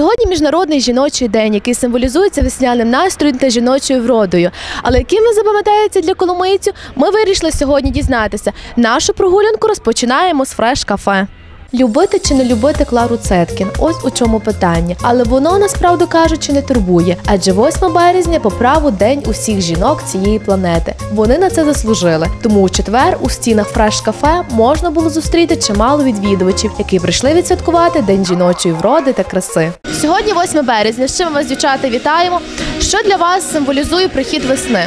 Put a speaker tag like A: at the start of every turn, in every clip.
A: Сьогодні міжнародний жіночий день, який символізується весняним настроєм та жіночою вродою. Але яким він запам'ятається для коломийців, ми вирішили сьогодні дізнатися. Нашу прогулянку розпочинаємо з фреш кафе. Любити чи не любити Клару Цеткін? Ось у чому питання. Але воно насправді кажучи не турбує. Адже 8 березня по праву день усіх жінок цієї планети. Вони на це заслужили. Тому у четвер у стінах фреш кафе можна було зустріти чимало відвідувачів, які прийшли відсвяткувати День жіночої вроди та краси. Сьогодні 8 березня. З чим вас, дівчата, вітаємо. Що для вас символізує прихід весни?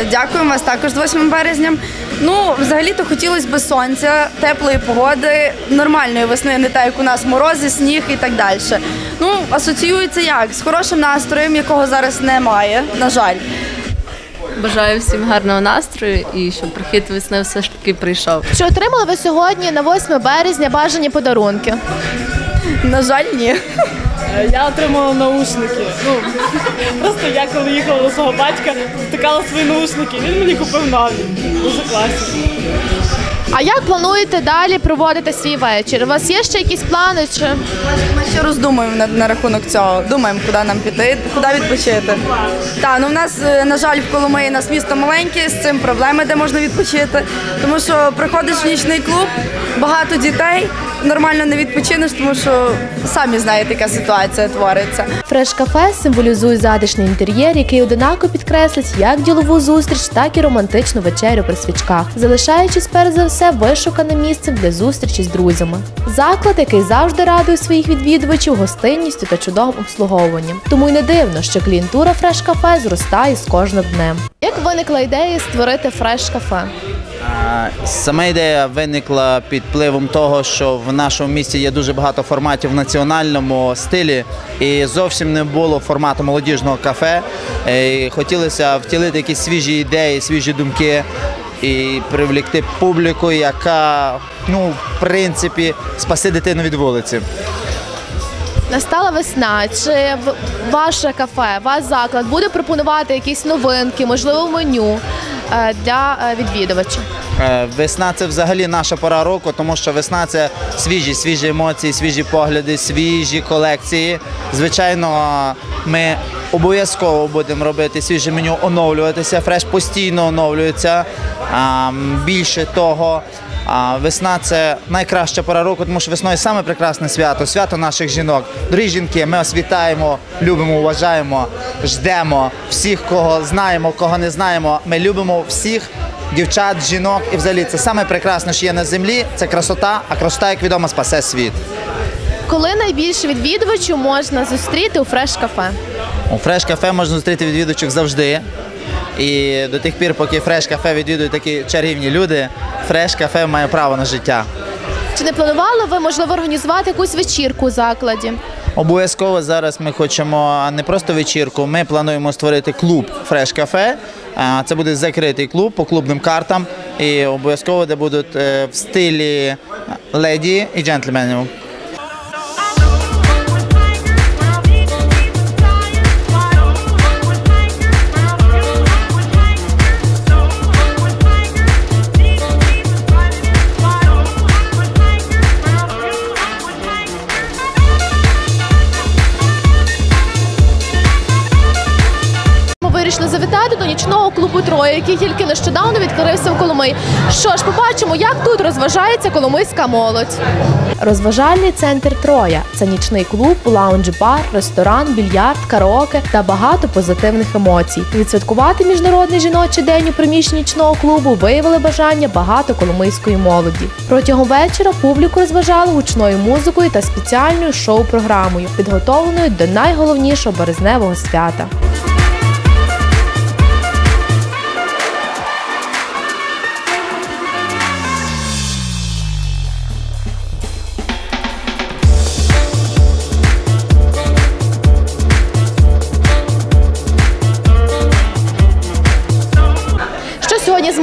B: Е, Дякуємо вас також з 8 березня. Ну, взагалі-то хотілося б сонця, теплої погоди, нормальної весни, не так, як у нас морози, сніг і так далі. Ну, асоціюється як? З хорошим настроєм, якого зараз немає, на жаль.
C: Бажаю всім гарного настрою і щоб прихід весни все ж таки прийшов.
A: Чи отримали ви сьогодні на 8 березня бажані подарунки?
B: На жаль, ні.
D: Я отримала наушники. Ну просто я коли їхала до свого батька, втикала свої наушники. Він мені купив нові. Дуже класні.
A: А як плануєте далі проводити свій вечір? У вас є ще якісь плани? Чи
B: Ми ще роздумуємо на, на рахунок цього. Думаємо, куди нам піти, куди відпочити. Так, ну в нас, е, на жаль, в Коломиї нас місто маленьке, з цим проблеми, де можна відпочити. Тому що приходиш в нічний клуб, багато дітей, нормально не відпочинеш, тому що самі знаєте, яка ситуація твориться.
A: фреш кафе символізує затишний інтер'єр, який одинаково підкреслить як ділову зустріч, так і романтичну вечерю при свічках, залишаючись перш за все вишуканим місцем для зустрічі з друзями. Заклад, який завжди радує своїх відвідувачів гостинністю та чудовим обслуговуванням. Тому й не дивно, що клієнтура фреш кафе зростає з кожним днем. Як виникла ідея створити фреш кафе?
E: А, Сама ідея виникла під впливом того, що в нашому місті є дуже багато форматів в національному стилі, і зовсім не було формату молодіжного кафе. Е, І хотілося втілити якісь свіжі ідеї, свіжі думки і привлекти публіку, яка, ну, в принципі, спаси дитину від вулиці.
A: Настала весна. Чи ваше кафе, ваш заклад буде пропонувати якісь новинки, можливо, меню для е, відвідувачів?
E: Е, Весна це взагалі наша пора року, тому що весна це свіжі, свіжі емоції, свіжі погляди, свіжі колекції. Звичайно, ми обов'язково будемо робити свіже меню, оновлюватися. Фреш постійно оновлюється. Більше того. А весна це найкраща пора року, тому що весною саме прекрасне свято, свято наших жінок. Дорогі жінки, ми вас вітаємо, любимо, вважаємо, ждемо всіх, кого знаємо, кого не знаємо. Ми любимо всіх дівчат, жінок і взагалі це саме прекрасне, що є на землі. Це красота, а красота, як відомо, спасе світ.
A: Коли найбільше відвідувачів можна зустріти у фреш кафе?
E: У фреш кафе можна зустріти відвідувачів завжди. І до тих пір, поки фреш кафе відвідують такі чарівні люди, фреш кафе має право на життя.
A: Чи не планували ви можливо організувати якусь вечірку у закладі?
E: Обов'язково зараз ми хочемо не просто вечірку. Ми плануємо створити клуб Фреш Кафе. Це буде закритий клуб по клубним картам. І обов'язково де будуть е, в стилі леді і джентльменів.
A: Завітати до нічного клубу Троє, який тільки нещодавно відкрився в Коломиї. Що ж, побачимо, як тут розважається коломийська молодь. Розважальний центр Троя це нічний клуб, лаунж-бар, ресторан, більярд, караоке та багато позитивних емоцій. Відсвяткувати міжнародний жіночий день у приміщенні нічного клубу виявили бажання багато коломийської молоді. Протягом вечора публіку розважали гучною музикою та спеціальною шоу-програмою, підготовленою до найголовнішого березневого свята.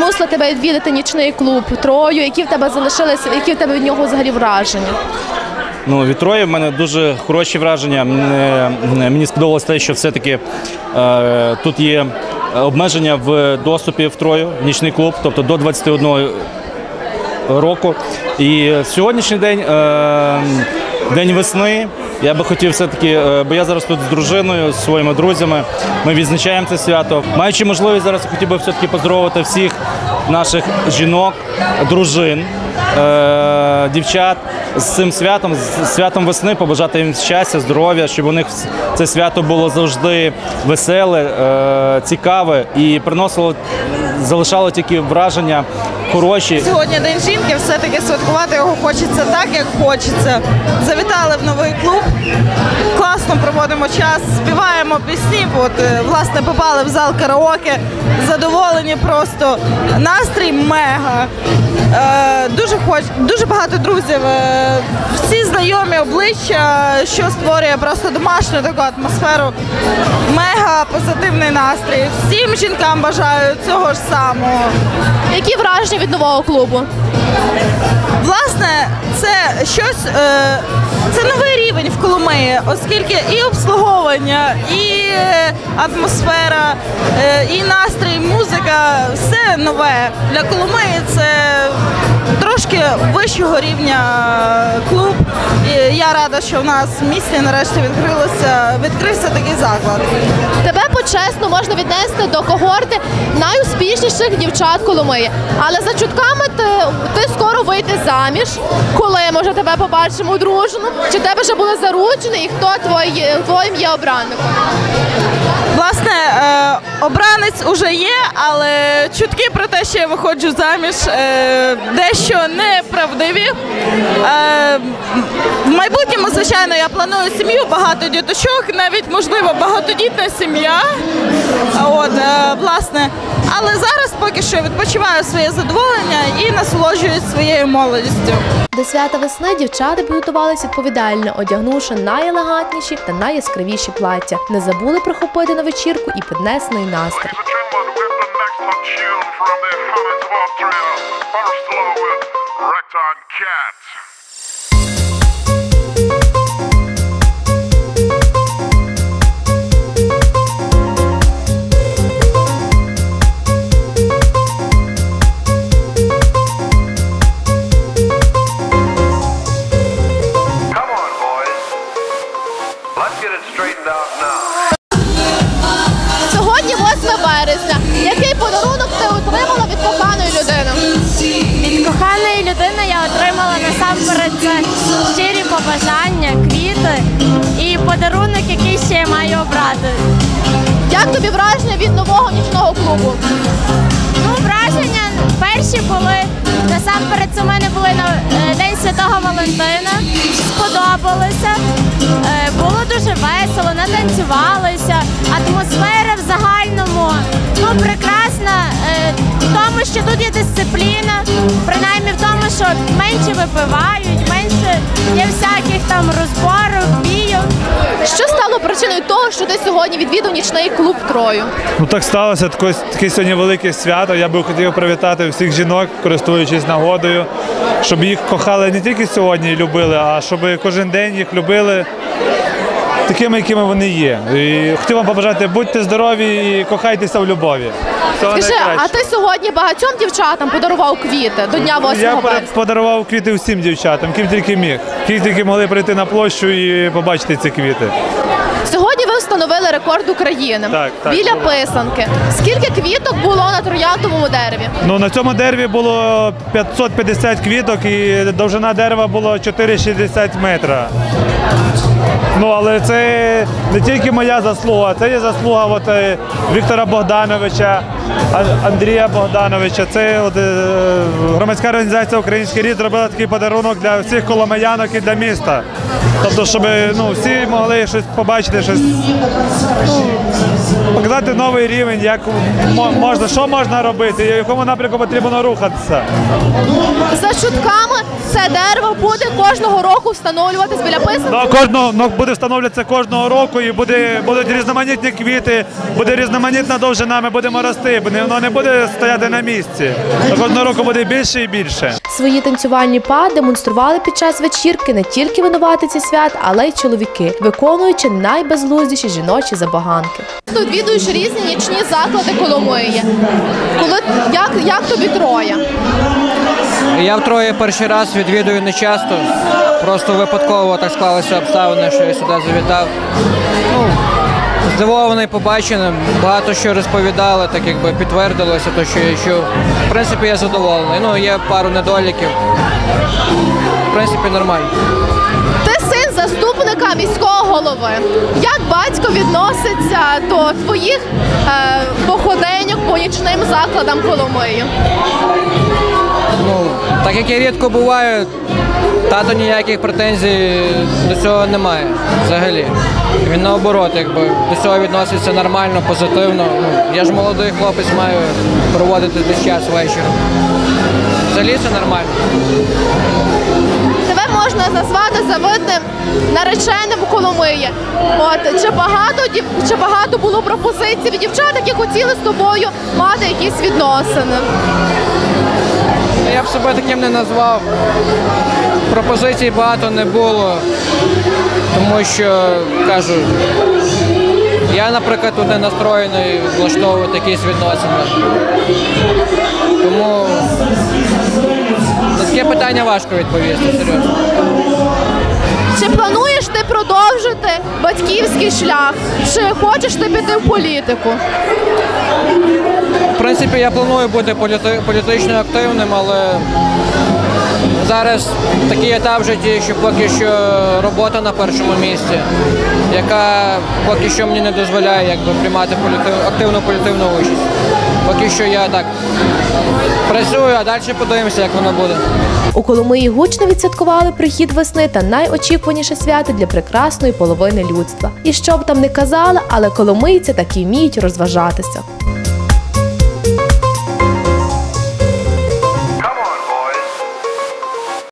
A: Змусило тебе відвідати нічний клуб Трою? Які в тебе залишилися, які в тебе від нього взагалі враження?
F: Ну, від Трої в мене дуже хороші враження. Мене- Мені сподобалось те, що все-таки е, тут є обмеження в доступі в Трою, в нічний клуб, тобто до 21 року. І сьогоднішній день е, День весни. Я би хотів все-таки, е, бо я зараз тут з дружиною, з своїми друзями. Ми відзначаємо це свято. Маючи можливість, зараз хотів би все-таки поздоровити всіх наших жінок, дружин, е, дівчат з цим святом, з святом весни, побажати їм щастя, здоров'я, щоб у них це свято було завжди веселе, е, цікаве і приносило, залишало тільки враження хороші.
G: Сьогодні день жінки, все-таки святкувати його хочеться так, як хочеться. Завітали в новий клуб, класно проводимо час, співаємо пісні. От, е, власне, попали в зал караоке, задоволені просто. Настрій мега. Е, дуже хоч, дуже багато друзів, е, всі знайомі обличчя, що створює просто домашню таку атмосферу. Мега позитивний настрій. Всім жінкам бажаю цього ж самого.
A: Які враження від нового клубу?
G: Власне, це щось, е, це новий рівень в Коломиї, оскільки і обслуговування, і е, атмосфера, е, і настрій, музика все нове. Для Коломиї це трошки вищого рівня клуб. І я рада, що в нас в місті нарешті відкрилося, відкрився такий заклад.
A: Тебе почесно можна віднести до когорти найуспішніших дівчат Коломиї. Але за чутками ти, ти скоро вийти заміж. Коли може тебе побачимо одружену? Чи тебе вже були заручені і хто твої, твоїм є обранником?
G: Власне, е, обранець уже є, але чутки про те, що я виходжу заміж, е, дещо неправдиві. Е, в майбутньому, звичайно, я планую сім'ю, багато діточок, навіть можливо багатодітна сім'я. От, е, власне, але зараз поки що відпочиваю своє задоволення і насолоджуюсь своєю молодістю.
A: До свята весни дівчата підготувалися відповідально, одягнувши найелегантніші та найяскравіші плаття. Не забули прихопити на вечірку і піднесений настрій.
H: one tune from the Hammond Bob Trio, first love with Ragtime Cat.
I: Це щирі побажання, квіти і подарунок, який ще я маю обрати.
A: Як тобі враження від нового нічного клубу?
I: Ну, враження перші були насамперед у мене були на е, День Святого Валентина. Сподобалося. Е, Було дуже весело, натанцювалися. Атмосфера в загальному ну, прекрасна. е, В тому, що тут є дисципліна, принаймні в тому, що менше випивають, менше є всяких там
A: стало причиною того, що ти сьогодні відвідав нічний клуб Трою?
J: Ну так сталося. Таке, таке сьогодні велике свято. Я би хотів привітати всіх жінок, користуючись нагодою, щоб їх кохали не тільки сьогодні і любили, а щоб кожен день їх любили такими, якими вони є. І хотів вам побажати, будьте здорові і кохайтеся в любові. Всього
A: Скажи, а ти сьогодні багатьом дівчатам подарував квіти до дня 8
J: Я пора-
A: березня?
J: подарував квіти всім дівчатам, ким тільки міг. Ким тільки могли прийти на площу і побачити ці квіти.
A: Сьогодні ви встановили рекорд України
J: Так, так.
A: біля писанки. Скільки квіток було на трояндовому дереві?
J: Ну, на цьому дереві було 550 квіток і довжина дерева було 4,60 метра. Ну, але це не тільки моя заслуга, це є заслуга от, е, Віктора Богдановича, Андрія Богдановича. Це от, е, громадська організація Український рід зробила такий подарунок для всіх коломиянок і для міста. Тобто, щоб ну, всі могли щось побачити, щось ну, показати новий рівень, як можна, що можна робити, і в якому напрямку потрібно рухатися.
A: За чутками це дерево буде кожного року встановлюватись біля писанки.
J: Ну, кожного буде встановлюватися кожного року і буде, будуть різноманітні квіти, буде різноманітна довжина, ми будемо рости, бо не- воно не буде стояти на місці. Кожного року буде більше і більше.
A: Свої танцювальні па демонстрували під час вечірки не тільки винуватиці свят, але й чоловіки, виконуючи найбезглуздіші жіночі забаганки. Відвідуєш різні нічні заклади Коломиї. Коли як, як тобі троє?
K: Я втроє перший раз відвідую не часто. Просто випадково так склалися обставини, що я сюди завітав. Ну, здивований побаченим, багато що розповідали, так якби підтвердилося, то що я чув. В принципі, я задоволений. Ну, є пару недоліків. В принципі, нормально.
A: Ти син заступника міського голови. Як батько відноситься до твоїх е, походеньок по нічним закладам Коломиї?
K: Так як я рідко буваю, тато ніяких претензій до цього немає взагалі. Він наоборот, якби до цього відноситься нормально, позитивно. Ну, я ж молодий хлопець, маю проводити десь час вечором. Взагалі це нормально.
A: Тебе можна назвати завидним нареченим у Коломиї. От чи багато чи багато було пропозицій від дівчат, які хотіли з тобою мати якісь відносини?
K: Ну, Я б себе таким не назвав. Пропозицій багато не було, тому що кажу, я, наприклад, тут не настроєний влаштовувати якісь відносини. Тому на таке питання важко відповісти, серйозно.
A: Чи плануєш ти продовжити батьківський шлях? Чи хочеш ти піти в політику?
K: В принципі, я планую бути політи- політично активним, але зараз такий етап в житті, що поки що робота на першому місці, яка поки що мені не дозволяє якби, приймати політи- активну політивну участь. Поки що я так працюю, а далі подивимося, як воно буде.
A: У Коломиї гучно відсвяткували прихід весни та найочікуваніше свято для прекрасної половини людства. І що б там не казали, але коломийці таки вміють розважатися.